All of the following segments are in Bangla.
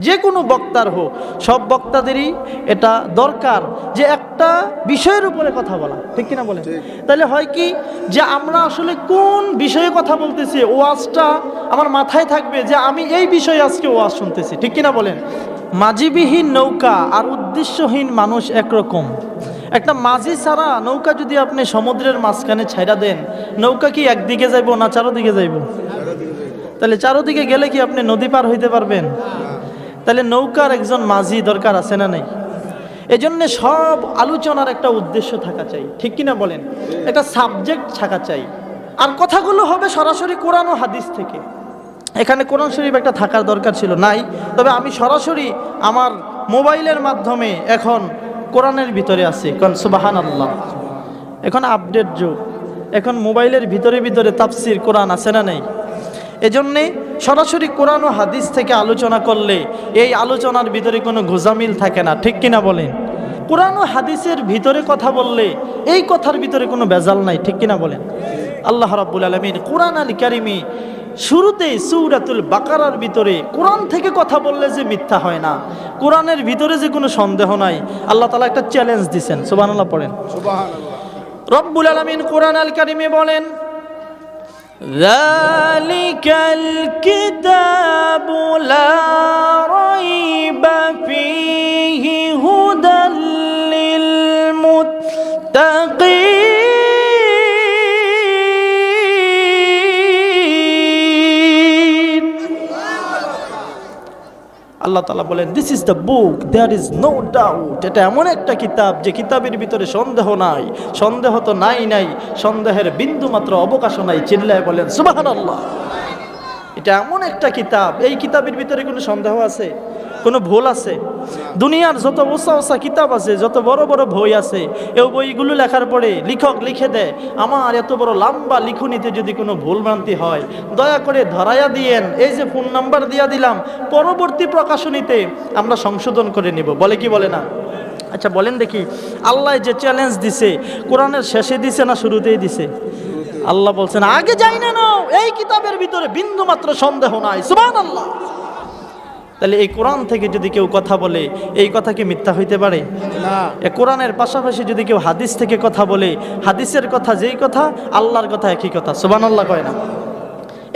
যে কোনো বক্তার হোক সব বক্তাদেরই এটা দরকার যে একটা বিষয়ের উপরে কথা বলা ঠিক কিনা বলেন? তাহলে হয় কি যে আমরা আসলে কোন বিষয়ে কথা বলতেছি ওয়াজটা আমার মাথায় থাকবে যে আমি এই বিষয়ে আজকে ওয়াজ শুনতেছি ঠিক কিনা বলেন? মাঝিবিহীন নৌকা আর উদ্দেশ্যহীন মানুষ একরকম। একটা মাঝি ছাড়া নৌকা যদি আপনি সমুদ্রের মাঝখানে ছাইড়া দেন নৌকা কি একদিকে যাইব না চারোদিকে যাইব। তাহলে চারোদিকে গেলে কি আপনি নদী পার হইতে পারবেন? তাহলে নৌকার একজন মাঝি দরকার আছে না নাই? এজন্য সব আলোচনার একটা উদ্দেশ্য থাকা চাই। ঠিক কিনা বলেন? একটা সাবজেক্ট থাকা চাই। আর কথাগুলো হবে সরাসরি কোরআন ও হাদিস থেকে। এখানে কোরআন শরীফ একটা থাকার দরকার ছিল, নাই। তবে আমি সরাসরি আমার মোবাইলের মাধ্যমে এখন কোরআনের ভিতরে আছি। কারণ সুবাহান আল্লাহ এখন আপডেট যুগ। এখন মোবাইলের ভিতরে ভিতরে তাফসির, কোরআন আছে না নেই? এজন্যে সরাসরি কোরআন ও হাদিস থেকে আলোচনা করলে এই আলোচনার ভিতরে কোনো গোজামিল থাকে না ঠিক কিনা বলেন? কোরআন ও হাদিসের ভিতরে কথা বললে এই কথার ভিতরে কোনো বেজাল নাই ঠিক কিনা বলেন? আল্লাহ রাব্বুল আলমিন কোরআন আল কারিমি শুরুতেই সৌরাতুল বাকারার ভিতরে কোরআন থেকে কথা বললে যে মিথ্যা হয় না কোরআনের ভিতরে যে কোনো সন্দেহ নাই আল্লাহ তালা একটা চ্যালেঞ্জ দিছেন সুবহানাল্লাহ পড়েন। রব্বুল আলমিন কোরআন আল কারিমে বলেন ذلك الكتاب لا ريب আল্লাহ তালা বলেন this is the book there is no doubt এটা এমন একটা কিতাব যে কিতাবের ভিতরে সন্দেহ নাই, সন্দেহ তো নাই নাই, সন্দেহের বিন্দু মাত্র অবকাশ নাই, চিল্লায় বলেন সুবাহ আল্লাহ এটা এমন একটা কিতাব, এই কিতাবের ভিতরে কোনো সন্দেহ আছে? কোনো ভুল আছে? দুনিয়ার যত ওসা ওসা কিতাব আছে, যত বড় বড় বই আছে, এই বইগুলো লেখার পরে লেখক লিখে দেয় আমার এত বড় লম্বা লিখনিতে যদি কোনো ভুল ভ্রান্তি হয়, দয়া করে ধরাইয়া দিয়েন। এই যে ফোন নাম্বার দিয়া দিলাম, পরবর্তী প্রকাশনীতে আমরা সংশোধন করে নিব। বলে কি বলে না? আচ্ছা বলেন দেখি। আল্লাহ যে চ্যালেঞ্জ দিছে, কোরআনের শেষে দিছে না শুরুতেই দিছে? আল্লাহ বলছেন, আগে যাই না এই কিতাবের ভিতরে বিন্দু মাত্র সন্দেহ নাই। সুবান আল্লাহ তাহলে এই কোরআন থেকে যদি কেউ কথা বলে এই কথা কি মিথ্যা হইতে পারে? না। এ কোরআনের পাশাপাশি যদি কেউ হাদিস থেকে কথা বলে হাদিসের কথা যেই কথা আল্লাহর কথা একই কথা। সুবান আল্লাহ কয় না।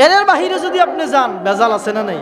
এর বাহিরে যদি আপনি যান বেজাল আছে না নাই?